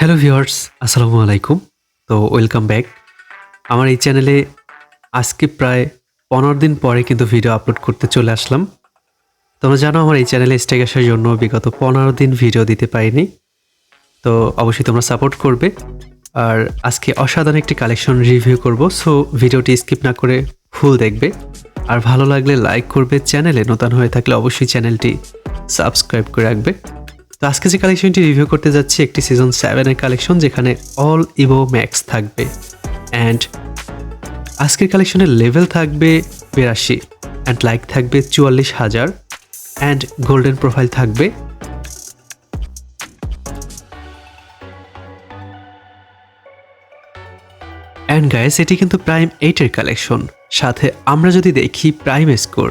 Hello viewers আসসালামু আলাইকুম তো ওয়েলকাম ব্যাক আমার এই চ্যানেলে আজকে প্রায় পনেরো দিন পরে কিন্তু ভিডিও আপলোড করতে চলে আসলাম। তোমরা জানো আমার এই চ্যানেলে স্টেক আসার জন্য বিগত পনেরো দিন ভিডিও দিতে পারিনি। তো, অবশ্যই তোমরা সাপোর্ট করবে। আর আজকে অসাধারণ একটি কালেকশন রিভিউ করব। সো ভিডিওটি স্কিপ না করে ফুল দেখবে। আর ভালো লাগলে লাইক করবে। চ্যানেলে নতুন হয়ে থাকলে অবশ্যই চ্যানেলটি সাবস্ক্রাইব করে রাখবে। তো আজকে যে কালেকশনটি রিভিউ করতে যাচ্ছি, একটি সিজন সেভেনের কালেকশন যেখানে অল ইভো ম্যাক্স থাকবে অ্যান্ড আজকের কালেকশনের লেভেল থাকবে বিরাশি অ্যান্ড লাইক থাকবে চুয়াল্লিশ হাজার অ্যান্ড গোল্ডেন প্রোফাইল থাকবে অ্যান্ড গাইস এটি কিন্তু প্রাইম এইটের কালেকশন। সাথে আমরা যদি দেখি প্রাইম স্কোর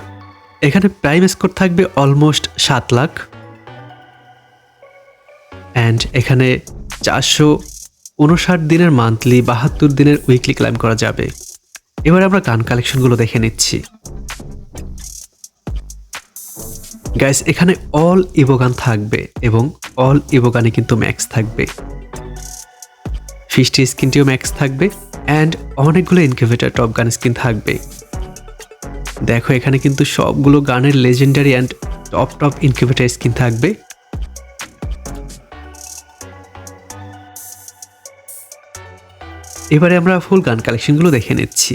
এখানে প্রাইম স্কোর থাকবে অলমোস্ট সাত লাখ। অ্যান্ড এখানে চারশো উনষাট দিনের মান্থলি বাহাত্তর দিনের উইকলি ক্লাইম করা যাবে। এবার আমরা গান কালেকশনগুলো দেখে নিচ্ছি। গাইস এখানে অল ইবোগান থাকবে এবং অল ইবোগানে কিন্তু ম্যাক্স থাকবে। ফিস্টি স্কিনটিও ম্যাক্স থাকবে অ্যান্ড অনেকগুলো ইনকিউবেটার টপ গান স্কিন থাকবে। দেখো, এখানে কিন্তু সবগুলো গানের legendary and top top incubator skin থাকবে। এবারে আমরা ফুল গান কালেকশনগুলো দেখে নিচ্ছি।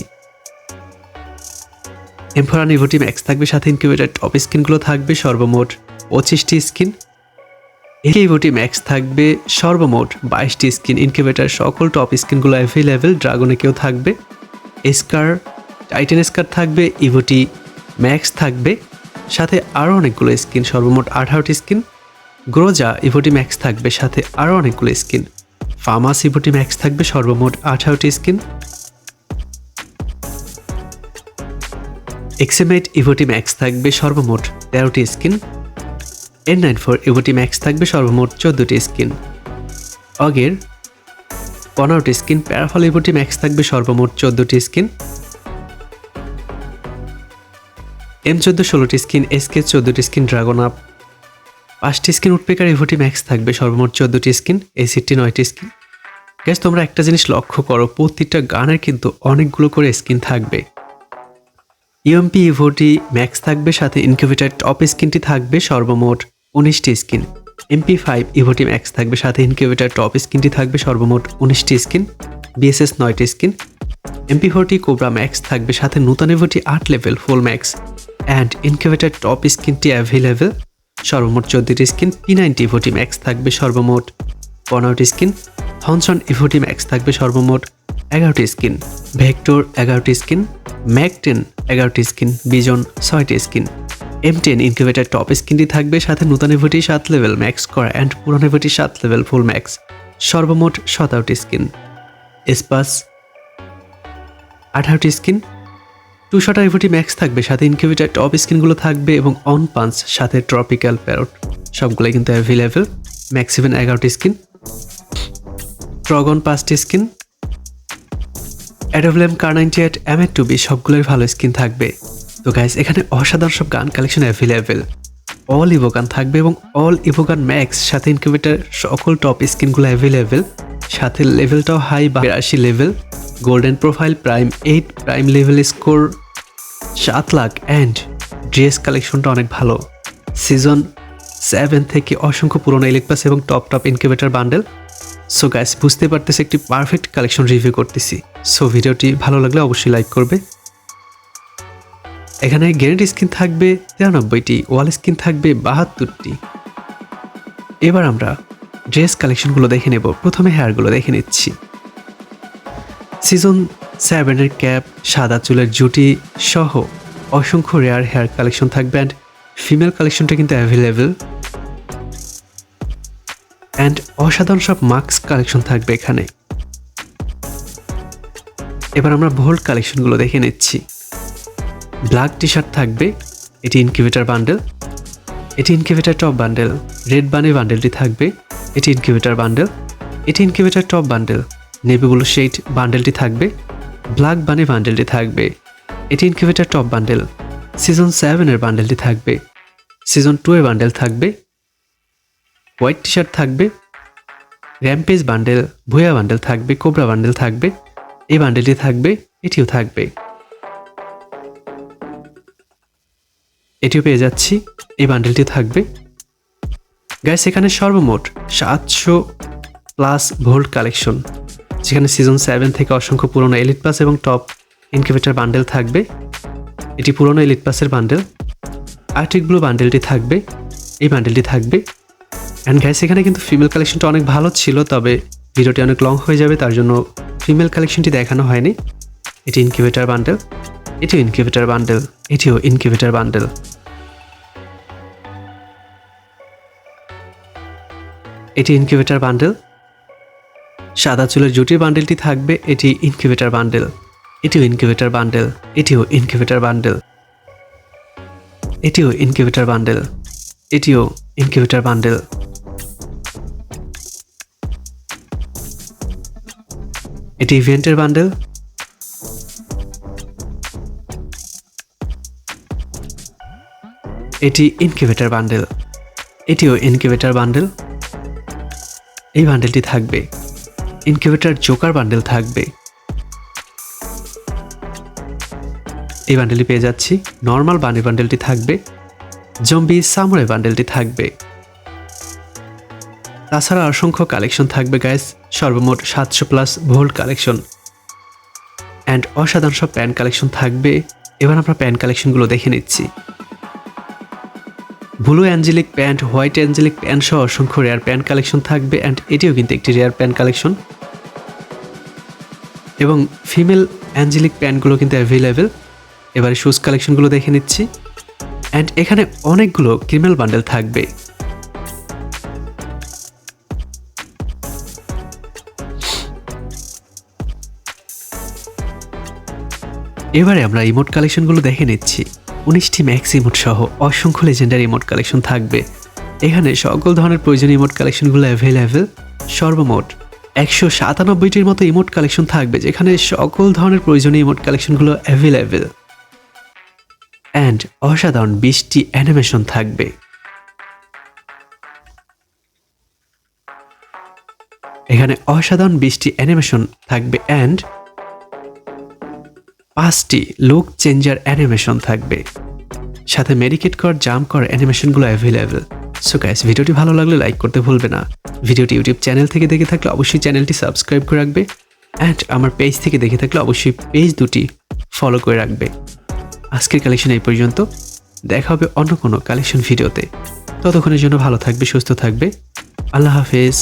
এমফোরান ইভোটি ম্যাক্স থাকবে, সাথে ইনকিউবেটার টপ স্কিনগুলো থাকবে, সর্বমোট পঁচিশটি স্কিন এই ইভোটি ম্যাক্স থাকবে, সর্বমোট বাইশটি স্কিন ইনকিউবেটার সকল টপ স্কিনগুলো অ্যাভেলেবেল ড্রাগনে কেউ থাকবে। স্কার টাইটেন স্কার থাকবে ইভোটি ম্যাক্স থাকবে, সাথে আরও অনেকগুলো স্কিন সর্বমোট আঠারোটি স্কিন গ্রোজা ইভোটি ম্যাক্স থাকবে, সাথে আরও অনেকগুলো স্কিন ফার্মাস ইভোটি ম্যাক্স থাকবে সর্বমোট আঠারোটি স্কিন। এক্সেমেট ইভোটি ম্যাক্স থাকবে সর্বমোট তেরোটি স্কিন। এন নাইন ফোর ইভোটি ম্যাক্স থাকবে সর্বমোট চোদ্দোটি স্কিন। অগের পনেরোটি স্কিন প্যারাফল ইভোটি ম্যাক্স থাকবে সর্বমোট চোদ্দোটি স্কিন। এম চোদ্দ ষোলোটি স্কিন এসকে চোদ্দোটি স্কিন, ড্রাগন আপ। পাঁচটি স্কিন উঠপেকার ইভোটি ম্যাক্স থাকবে সর্বমোট চোদ্দোটি স্কিন এসিটি নয়টি স্কিন। গ্যাস তোমরা একটা জিনিস লক্ষ্য করো, প্রতিটা গানের কিন্তু অনেকগুলো করে স্কিন থাকবে। ইউএমপি ইভোটি ম্যাক্স থাকবে, সাথে ইনকিউবেটার টপ স্কিনটি থাকবে, সর্বমোট উনিশটি স্কিন এমপি ফাইভ ইভোটি ম্যাক্স থাকবে, সাথে ইনকিউবেটার টপ স্কিনটি থাকবে, সর্বমোট উনিশটি স্কিন বিএসএস নয়টি skin MP forty cobra max থাকবে, সাথে নূতন ইভোটি আট level full max and incubator top স্কিনটি available সর্বমোট চোদ্দটি স্কিন পি নাইনটি ইভোটি ম্যাক্স থাকবে, সর্বমোট পনেরোটি স্কিন থনসন ইভোটি ম্যাক্স থাকবে সর্বমোট এগারোটি স্কিন, ভেক্টর এগারোটি স্কিন ম্যাক টেন এগারোটি স্কিন, বিজন ছয়টি skin. M ten incubator top স্কিনটি থাকবে সাথে নূতন ইভোটি সাত লেভেল ম্যাক্স করা অ্যান্ড পুরানো ইভোটি সাত লেভেল ফুল ম্যাক্স সর্বমোট সতেরোটি স্কিন। স্পাস আঠারোটি স্কিন টু শট আইভোটি ম্যাক্স থাকবে সাথে ইনকিউবেটার টপ স্কিনগুলো থাকবে এবং অন পাঞ্চ সাথে ট্রপিক্যাল প্যারট সবগুলোই কিন্তু অ্যাভেলেবেল ম্যাক্সিভেন এগারোটি স্কিন। ট্রগন পাঁচটি skin. অ্যাডোভলেম kar ninety eight, M two B, সবগুলোই ভালো স্কিন থাকবে। তো গাইস এখানে অসাধারণ সব গান কালেকশন অ্যাভেলেবেল অল ইভোগান থাকবে এবং অল ইভোগান ম্যাক্স সাথে ইনকিউবেটার সকল টপ স্কিনগুলো অ্যাভেলেবেল সাথে লেভেলটাও হাই বা বিরাশি level golden profile prime eight prime level score সাত লাখ। অ্যান্ড ড্রেস কালেকশনটা অনেক ভালো। সিজন সেভেন থেকে অসংখ্য পুরনো ইলেকপাস এবং top top incubator bundle so guys বুঝতে পারতেছে, একটি পারফেক্ট কালেকশন রিভিউ করতেছি। সো ভিডিওটি ভালো লাগলে অবশ্যই লাইক করবে। এখানে গ্যারেন্টি স্কিন থাকবে তিরানব্বইটি ওয়াল স্কিন থাকবে বাহাত্তরটি। এবার আমরা ড্রেস কালেকশনগুলো দেখে নেব। প্রথমে হেয়ারগুলো দেখে নিচ্ছি। সিজন সেভেনের ক্যাপ সাদা চুলের জুটি সহ অসংখ্য রেয়ার হেয়ার কালেকশন থাকবে অ্যান্ড ফিমেল কালেকশনটা কিন্তু অ্যাভেলেবেল অ্যান্ড অসাধারণ সব মাস্ক কালেকশন থাকবে এখানে। এবার আমরা ভোল্ট কালেকশনগুলো দেখে নিচ্ছি। ব্ল্যাক টি শার্ট থাকবে, এটি ইনকিউবেটার বান্ডেল এটি incubator top bundle red bunny বান্ডেলটি থাকবে, এটি ইনকিউবেটার বান্ডেল এটি ইনকিউবেটার টপ বান্ডেল নেভিগুলো শেড বান্ডেলটি থাকবে ব্ল্যাক বানি বান্ডেলটি থাকবে, এটি ইনকিউবেটার টপ বান্ডেল সিজন সেভেনের বান্ডেলটি থাকবে সিজন টু এর বান্ডেল থাকবে হোয়াইট টি শার্ট থাকবে, র্যাম্পেজ বান্ডেল, ভুয়া বান্ডেল থাকবে, কোবরা বান্ডেল থাকবে, এই বান্ডেলটি থাকবে, এটিও থাকবে। এটিও পেয়ে যাচ্ছি, এই বান্ডেলটিও থাকবে। গ্যাস এখানে সর্বমোট সাতশো প্লাস ভোল্ট কালেকশন যেখানে সিজন সেভেন থেকে অসংখ্য পুরনো এলিট পাস এবং টপ ইনকিউবেটার বান্ডেল থাকবে। এটি পুরনো এলিট পাসের বান্ডেল আর্টিক ব্লু বান্ডেলটি থাকবে, এই বান্ডেলটি থাকবে। অ্যান্ড গ্যাস এখানে কিন্তু ফিমেল কালেকশনটা অনেক ভালো ছিল, তবে ভিডিওটি অনেক লং হয়ে যাবে, তার জন্য ফিমেল কালেকশনটি দেখানো হয়নি। এটি ইনকিউবেটার বান্ডেল এটিও ইনকিউবেটার বান্ডেল এটিও ইনকিউবেটার বান্ডেল এটি ইনকিউবেটার বান্ডেল সাদা চুলের জুটির বান্ডেলটি থাকবে, এটি ইনকিউবেটার বান্ডেল এটিও ইনকিউবেটার বান্ডেল এটিও ইনকিউবেটার বান্ডেল এটিও ইনকিউবেটার বান্ডেল এটিও ইনকিউবেটার বান্ডেল এটি ইভেন্টের বান্ডেল। এটি ইনকিউবেটার বান্ডেল। এটিও ইনকিউবেটার বান্ডেল। এই বান্ডেলটি থাকবে। ইনকিউবেটার জোকার বান্ডেল থাকবে। এই বান্ডেলটি পেয়ে যাচ্ছি। নর্মাল বানি বান্ডেলটি থাকবে। জম্বি সামুরাই বান্ডেলটি থাকবে। তাছাড়া অসংখ্য কালেকশন থাকবে গ্যাস সর্বমোট সাতশো প্লাস ভোল্ট কালেকশন। অ্যান্ড অসাধারণ সব প্যান কালেকশন থাকবে। এবার আমরা প্যান কালেকশনগুলো দেখে নিচ্ছি। Blue angelic pant, white angelic pant সহ অসংখ্য রেয়ার প্যান্ট কালেকশন থাকবে। অ্যান্ড এটিও কিন্তু একটি রেয়ার প্যান্ট কালেকশন। এবং ফিমেল অ্যাঞ্জেলিক প্যান্টগুলো কিন্তু অ্যাভেলেবেল এবারে শুজ কালেকশনগুলো দেখে নিচ্ছি। অ্যান্ড এখানে অনেকগুলো ক্রিমেল বান্ডেল থাকবে। এবারে আমরা ইমোট কালেকশনগুলো দেখে নিচ্ছি। উনিশটি ম্যাক্স ইমোট সহ অসংখ্য লেজেন্ডার ইমোট কালেকশন থাকবে। এখানে সকল ধরনের প্রয়োজনীয় ইমোট কালেকশনগুলো অ্যাভেলেবেল সর্বমোট একশো সাতানব্বইটির মতো ইমোট কালেকশন থাকবে, যেখানে সকল ধরনের প্রয়োজনীয় ইমোট কালেকশনগুলো অ্যাভেলেবেল অ্যান্ড অসাধারণ বিশটি অ্যানিমেশন থাকবে। এখানে অসাধারণ বিশটি অ্যানিমেশন থাকবে। অ্যান্ড পাঁচটি লুক চেঞ্জার অ্যানিমেশন থাকবে। সাথে মেডিকেট কর জাম কর অ্যানিমেশনগুলো অ্যাভেলেবেল সো গাইস ভিডিওটি ভালো লাগলে লাইক করতে ভুলবে না। ভিডিওটি ইউটিউব চ্যানেল থেকে দেখে থাকলে অবশ্যই চ্যানেলটি সাবস্ক্রাইব করে রাখবে। অ্যান্ড আমার পেজ থেকে দেখে থাকলে অবশ্যই পেজ দুটি ফলো করে রাখবে। আজকের কালেকশন এই পর্যন্ত। দেখা হবে অন্য কোনো কালেকশন ভিডিওতে ততক্ষণের জন্য ভালো থাকবে, সুস্থ থাকবে। আল্লাহ হাফেজ।